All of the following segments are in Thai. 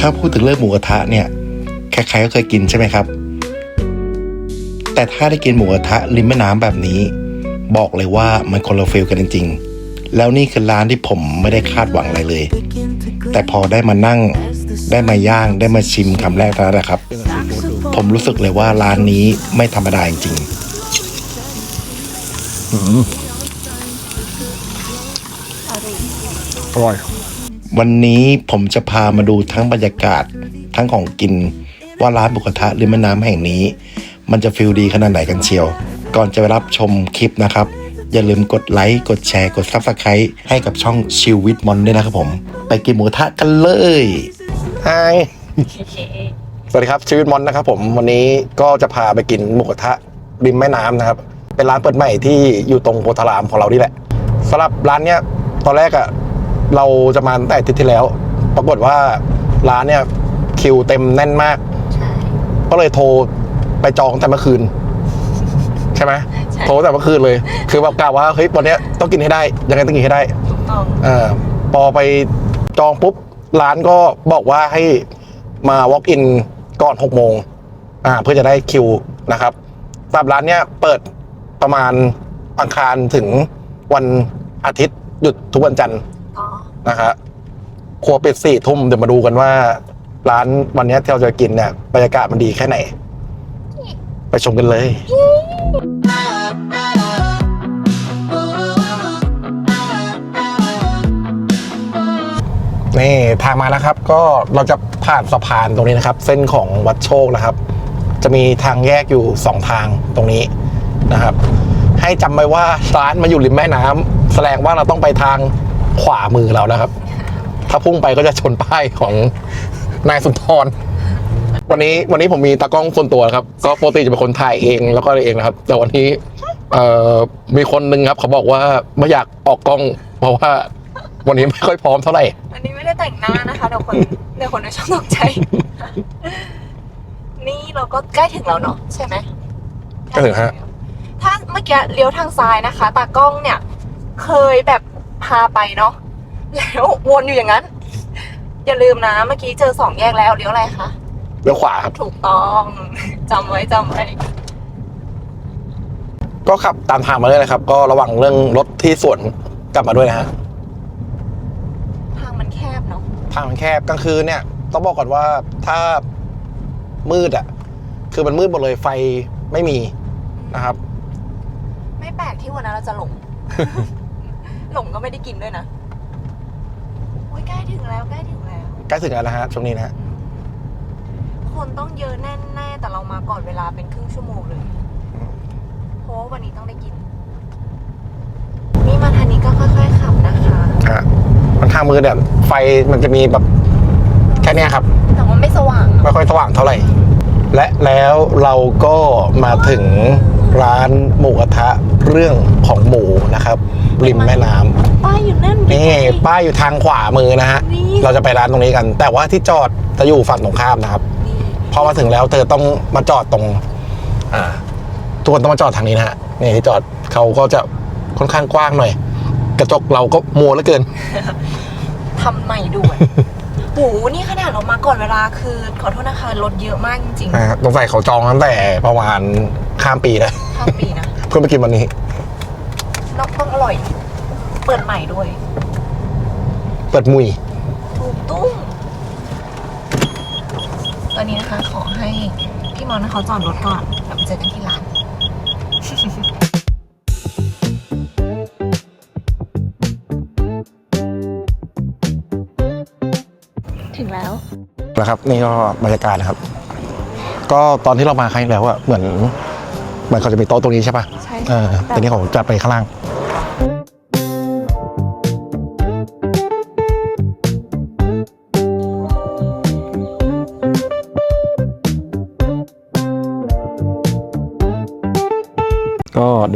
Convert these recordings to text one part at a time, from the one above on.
ถ้าพูดถึงเรื่องหมูกระทะเนี่ยใครๆก็เคยกินใช่ไหมครับ แต่ถ้าได้กินหมูกระทะริมแม่น้ำแบบนี้ บอกเลยว่ามันคนละฟิลกันจริง ๆ แล้วนี่คือร้านที่ผมไม่ได้คาดหวังอะไรเลย แต่พอได้มานั่งได้มาย่างได้มาชิมคำแรกนั้นแหละครับ ผมรู้สึกเลยว่าร้านนี้ไม่ธรรมดาจริงๆอร่อย วันนี้ผมจะพามาดูทั้งบรรยากาศทั้งของกิน ว่าร้านบุกระทะริมแม่น้ำแห่งนี้ มันจะฟิลดีขนาดไหนกันเชียว ก่อนจะไปรับชมคลิปนะครับ อย่าลืมกดไลค์ กดแชร์ กด Subscribe ให้กับช่องชิววิทมอนด้วยนะครับผม ไปกินหมูกระทะกันเลยฮสวัสดีครับชีวิตมอนนะครับผมวันนี้ก็จะพาไปกินหมูกระทะริมแม่น้ำนะครับ เป็นร้านเปิดใหม่ที่อยู่ตรงโพธารามของเรานี่แหละสำหรับร้านเนี้ยตอนแรกอะ เราจะมาตั้งแต่อาทิตย์ที่แล้ว ปรากฏว่าร้านเนี่ยคิวเต็มแน่นมาก ก็เลยโทรไปจองแต่เมื่อคืน ใช่ไหมใช่ โทรแต่เมื่อคืนเลย คือแบบกล่าวว่าเฮ้ยวันเนี้ยต้องกินให้ได้ ยังไงต้องกินให้ได้ ถูกต้องเออพอไปจองปุ๊บ ร้านก็บอกว่าให้มา walk in ก่อน6โมงอ่าเพื่อจะได้คิวนะครับสำหรับร้านเนี้ยเปิดประมาณอังคารถึงวันอาทิตย์หยุดทุกวันจันทร์อ๋อ นะครับครัวปิดสี่ทุ่มเดี๋ยวมาดูกันว่า ร้านวันนี้ที่เราจะกินเนี่ยบรรยากาศมันดีแค่ไหน ไปชมกันเลยนี่ทางมาแล้วครับ ก็เราจะผ่านสะพานตรงนี้นะครับ เส้นของวัดโชคนะครับ จะมีทางแยกอยู่สองทางตรงนี้นะครับ ให้จำไว้ว่าร้านมาอยู่ริมแม่น้ำแสดงว่าเราต้องไปทาง ขวามือเรานะครับ ถ้าพุ่งไปก็จะชนป้ายของนายสุนทร วันนี้วันนี้ผมมีตากล้องส่วนตัวนะครับ ก็ปกติจะเป็นคนถ่ายเองแล้วก็อะไรเองนะครับ แต่วันนี้เอ่อมีคนหนึ่งครับ เขาบอกว่าไม่อยากออกกล้อง เพราะว่าวันนี้ไม่ค่อยพร้อมเท่าไหร่อันนี้ไม่ได้แต่งหน้านะคะเดี๋ยวคนเดี๋ยวคนในช่องตกใจ นี่เราก็ใกล้ถึงแล้วเนาะใช่ไหมใกล้ถึงฮะ ถ้าเมื่อกี้เลี้ยวทางซ้ายนะคะ ตากล้องเนี่ย เคยแบบ พาไปเนาะแล้ววนอยู่อย่างนั้น อย่าลืมนะเมื่อกี้เจอสองแยกแล้วเลี้ยวอะไรคะเลี้ยวขวาครับ ถูกต้องจำไว้จำไว้ก็ขับตามทางมาเลยนะครับ ก็ระวังเรื่องรถที่สวนกลับมาด้วยนะฮะทางมันแคบเนาะทางมันแคบกลางคืนเนี่ยต้องบอกก่อนว่าถ้ามืดอะคือมันมืดหมดเลยไฟไม่มีนะครับ ไม่แปลกที่วันนั้นเราจะหลง หลงก็ไม่ได้กินด้วยนะโอ้ยใกล้ถึงแล้วใกล้ถึงแล้ว ใกล้ถึงแล้วนะฮะช่วงนี้นะฮะคนต้องเยอะแน่ๆแต่เรามาก่อนเวลาเป็นครึ่งชั่วโมงเลยเพราะว่าวันนี้ต้องได้กิน นี่มาทางนี้ก็ค่อยๆขับนะคะฮะมันทางมืดเนี่ยไฟมันจะมีแบบแค่เนี้ยครับ แต่ว่าไม่สว่างไม่ค่อยสว่างเท่าไหร่ และแล้วเราก็มาถึงร้านหมูกระทะเรื่องของหมูนะครับ ริมแม่น้ำป้ายอยู่นั่นนี่ ป้ายอยู่ทางขวามือนะฮะ นี่เราจะไปร้านตรงนี้กัน แต่ว่าที่จอดจะอยู่ฝั่งตรงข้ามนะครับนี่พอมาถึงแล้วเธอต้องมาจอดตรง อ่าทุกคนต้องมาจอดทางนี้นะฮะนี่ที่จอดเขาก็จะค่อนข้างกว้างหน่อย กระจกเราก็มัวเหลือเกิน ทำใหม่ด่วนโหนี่ขนาดเรามาก่อนเวลาคือ ขอโทษนะคะรถเยอะมากจริงอ่าสงสัยเขาจองตั้งแต่ประมาณข้ามปีแล้วๆข้ามปีนะ เพื่อไปกินวันนี้นอกต้องอ ร่อย เปิดใหม่ด้วย เปิดมุย ถูกตุ้งตอนนี้นะคะขอให้พี่มอนเขาจอดรถก่อนแล้วไปเจอกันที่ร้าน ถึงแล้ว นะครับนี่ก็บรรยากาศนะครับ ก็ตอนที่เรามาครั้งที่แล้วอะเหมือนเหมือนเขาจะมีโต๊ะตรงนี้ใช่ปะใช่เออแต่นี่เขาจัดไปข้างล่าง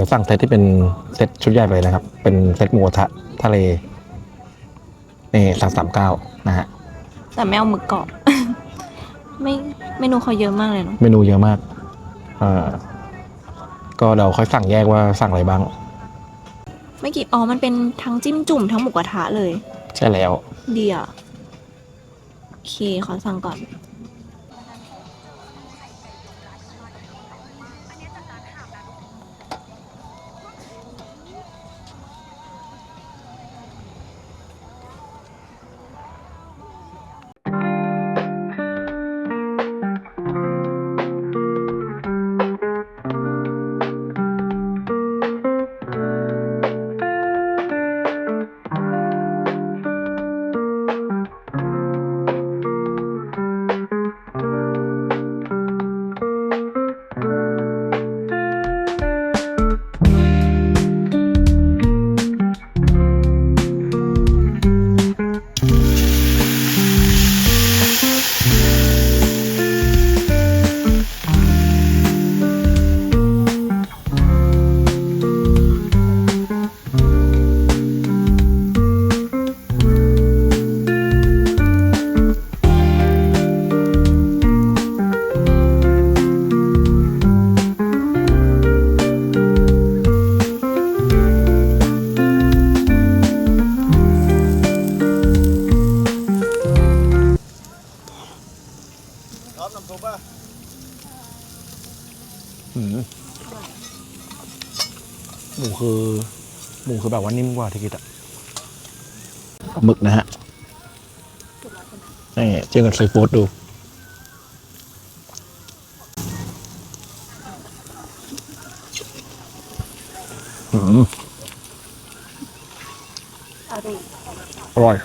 ดี๋ยวสั่งเซตที่เป็นเซตชุดใหญ่เลยนะครับ เป็นเซตหมูกระทะทะเลนี่สั่งสามเก้านะฮะ แต่ไม่เอาหมึกกรอบ ไม่เมนูเขาเยอะมากเลยเนาะเมนูเยอะมากอ่าก็เดี๋ยวค่อยสั่งแยกว่าสั่งอะไรบ้าง ไม่กี่อ๋อมันเป็นทั้งจิ้มจุ่มทั้งหมูกระทะเลย ใช่แล้ว ดีอะเคขอสั่งก่อน อืมหมูคือหมูคือแบบว่านิ่มกว่าที่คิดอะปลาหมึกนะฮะนี่เจอกับซีฟู้ดดูอืมอร่อย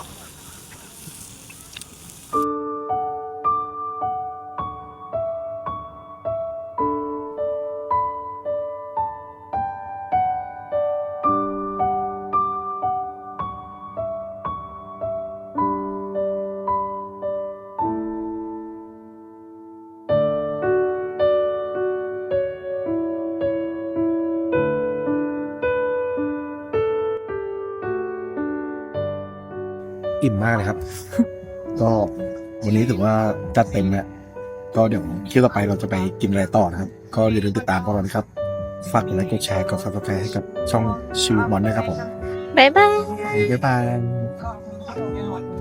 อิ่มมากเลยครับ ก็วันนี้ถือว่าจัดเต็มแล้วก็เดี๋ยวคลิปต่อไปเราจะไปกินอะไรต่อนะครับ ก็อย่าลืมติดตามพวกเรานะครับ ฝากกดไลค์กดแชร์กดซับสไครต์ให้กับช่องชิวมอนด้วยครับผมบ๊ายบาย บ๊ายบาย